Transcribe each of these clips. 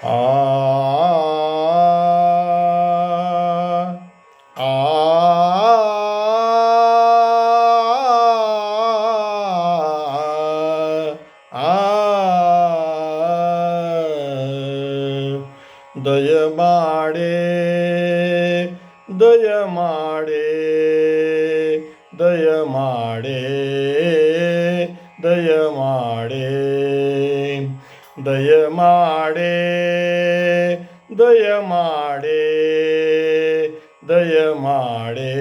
ಆ ಆ ಆ ದಯ ಮಾಡೆ ದಯ ಮಾಡೆ ದಯ ಮಾಡೆ ದಯ ಮಾಡೆ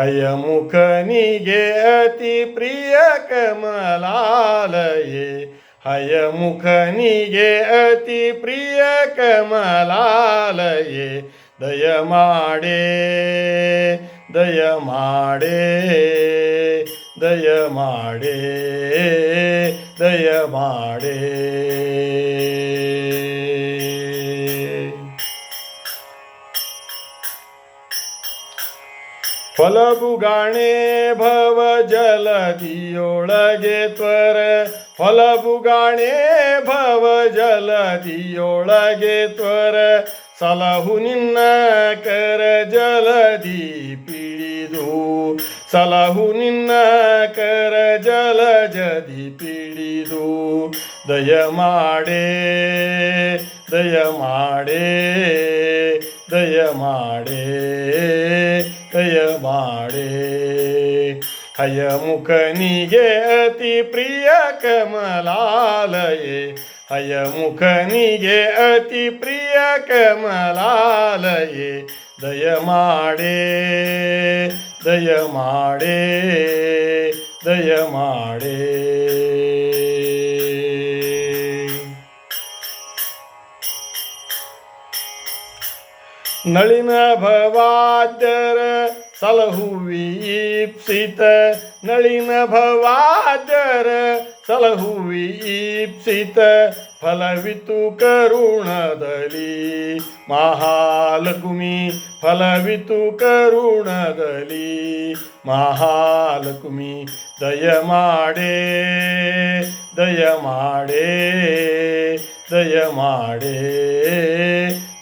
ದಯ ಮಾಡೆ ದಯ ಮಾಡೆ ದಯ ಮಾಡೆ ಹಯಮುಖನಿಗೆ ಅತಿ ಪ್ರಿಯ ಕಮಲಾಲಯೇ, ಹಯಮುಖನಿಗೆ ಅತಿ ಪ್ರಿಯ ಕಮಲಾಲಯೇ. ದಯ ಮಾಡೆ ದಯ ಮಾಡೆ ಫಲಬುಗಾಣೆ ಭವ ಜಲದಿಯೊಳಗೆ ತ್ವರ. ಫಲಬುಗಾಣೆ ಭವ ಜಲದಿಯೊಳಗೆ ತ್ವರ. ಸಲಹು ನಿನ್ನ ಕರ ಜಲದಿ ಪಿಡಿದು ಸಲಹು ನಿನ್ನ ಕರ ಜಲ ಜದಿ ಪಿಡಿದು ದಯ ಮಾಡೇ ದಯ ಮಾಡೇ, ದಯ ಮಾಡೆ. ದಯ ಮಾಡೆ. ಹಯಮುಖನಿಗೆ ಅತಿ ಪ್ರಿಯ ಕಮಲಾಲಯೇ. ಹಯಮುಖನಿಗೆ ಅತಿ ಪ್ರಿಯ ಕಮಲಾಲಯೇ. ದಯ ಮಾಡೆ ದಯ ಮಾಡೆ ದಯ ಮಾಡೆ. ನಳಿನ ಭವಾದ್ಯರ ಸಲಹುವೀಪ್ಸಿತ ನಳಿನ ಭವಾದ್ಯರ ಸಲಹುವೀಪ್ಸಿತ ಫಲವಿತು ಕರುಣದಲ್ಲಿ ಮಹಾಲಕುಮಿ ಫಲವಿತು ಕರುಣದಲ್ಲಿ ಮಹಾಲಕುಮಿ ದಯ ಮಾಡೆ ದಯ ಮಾಡೆ ದಯ ಮಾಡೆ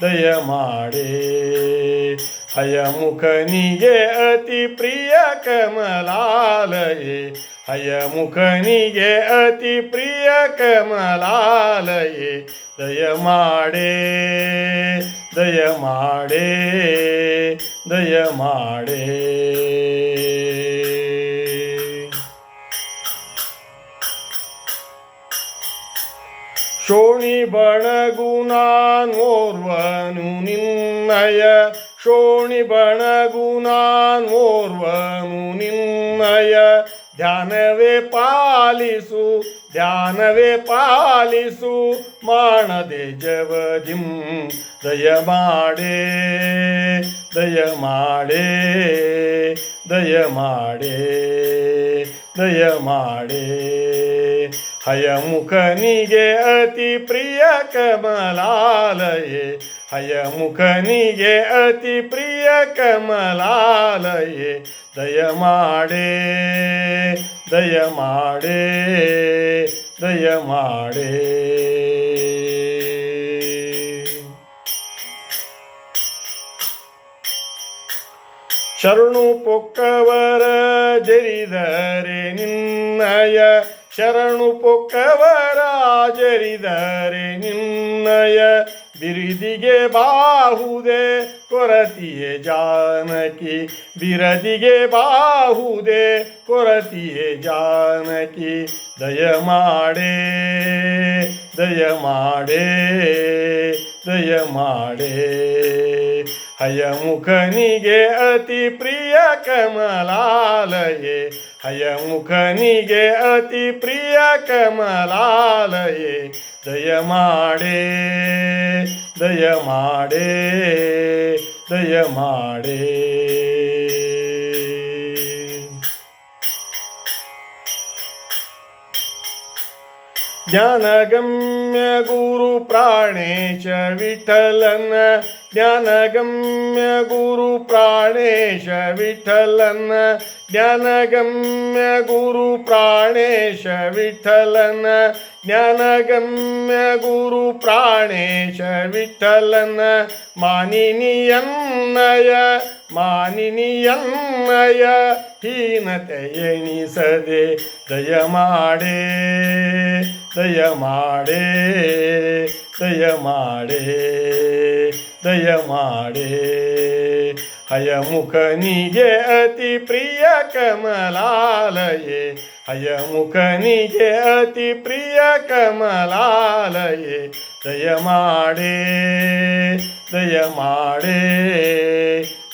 ದಯ ಮಾಡೆ. ಹಯಮುಖನಿಗೆ ಅತಿ ಪ್ರಿಯ ಕಮಲಾಲಯೇ. ಹಯಮುಖನಿಗೆ ಅತಿ ಪ್ರಿಯ ಕಮಲಾಲಯೇ. ದಯ ಮಾಡೆ ದಯ ಶೋಣಿ ಬಣಗುನಾನ್ಮೋರ್ವನು ನಿನ್ನಯ. ಶೋಣಿ ಬಣಗುನಾನ್ಮೋರ್ವನು ನಿನ್ನಯ. ಧ್ಯಾನವೇ ಪಾಲಿಸು ಧ್ಯಾನವೇ ಪಾಲಿಸು ಮಾಡದೆ ಜವದಿಂ ದಯ ಮಾಡೇ ದಯ ಮಾಡೇ ದಯ ಮಾಡೇ ದಯ ಮಾಡೆ ಹಯಮುಖನಿಗೆ ಅತಿ ಪ್ರಿಯ ಕಮಲಾಲಯೇ. ಹಯಮುಖನಿಗೆ ಅತಿ ಪ್ರಿಯ ಕಮಲಾಲಯೇ. ದಯ ಮಾಡೇ ದಯ ಮಾಡೇ ದಯ ಮಾಡೇ ಶರಣು ಪೊಕ್ಕವರ ಜರಿದರೆ ನಿನ್ನಯ ಶರಣು ಪೊಕ್ಕವರಾಜರಿದರೆ ನಿನ್ನಯ ಬಿರಿದಿಗೆ ಬಾಹುದೆ, ಕೊರತಿಯೇ ಜಾನಕಿ, ಬಿರದಿಗೆ ಬಾಹುದೆ, ಕೊರತಿಯೇ ಜಾನಕಿ ದಯ ಮಾಡೆ ದಯ ಮಾಡೆ ದಯ ಮಾಡೆ ಹಯಮುಖನಿಗೆ ಅತಿ ಪ್ರಿಯ ಕಮಲಾಲಯೇ ಹಯಮುಖನಿಗೆ ಅತಿ ಪ್ರಿಯ ಕಮಲಾಲಯೇ ದಯ ದಯಮಾಡೆ ದಯ ज्ञानगम्य गुरु प्राणेश विठ्ठलन ज्ञानगम्य गुरु प्राणेश विठ्ठलन ज्ञानगम्य गुरु प्राणेश विठ्ठलन ज्ञानगम्य गुरु प्राणेश विठ्ठलन ಮಾನಿನಿಯನ್ನಯ ಮಾನಿನಿಯನ್ನಯ ಹೀನತೆ ಎಣಿಸದೆ ದಯ ಮಾಡೇ ದಯ ಮಾಡೇ ದಯ ಮಾಡೇ ದಯ ಮಾಡೇ ಹಯಮುಖನಿಗೆ ಅತಿ ಪ್ರಿಯ ಕಮಲಾಲಯೇ, ಹಯಮುಖನಿಗೆ ಅತಿ ಪ್ರಿಯ ಕಮಲಾಲಯೇ. ದಯ ಮಾಡೇ ದಯ ಮಾಡೇ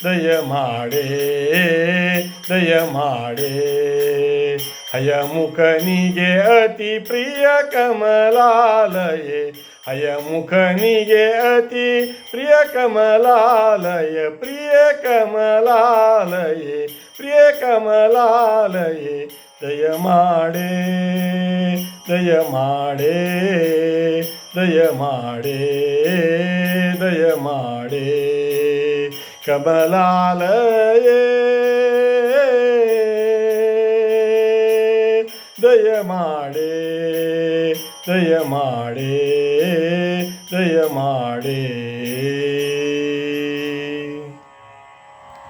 ದಯ ಮಾಡೇ ದಯ ಮಾಡೇ ಹಯಮುಖನಿಗೆ ಅತಿ ಪ್ರಿಯ ಕಮಲಾಲಯೇ ಹಯಮುಖನಿಗೆ ಅತಿ ಪ್ರಿಯ ಕಮಲಾಲಯ ಪ್ರಿಯ ಕಮಲಾಲಯೇ ಪ್ರಿಯ ಕಮಲಾಲಯೇ ದಯ ಮಾಡೇ ದಯ ಮಾಡೇ ದಯ ಮಾಡೇ ದಯ ಮಾಡೇ ಕಮಲಾಲಯೇ ದಯ ಮಾಡೇ ದಯ ಮಾಡೇ ದಯ ಮಾಡೇ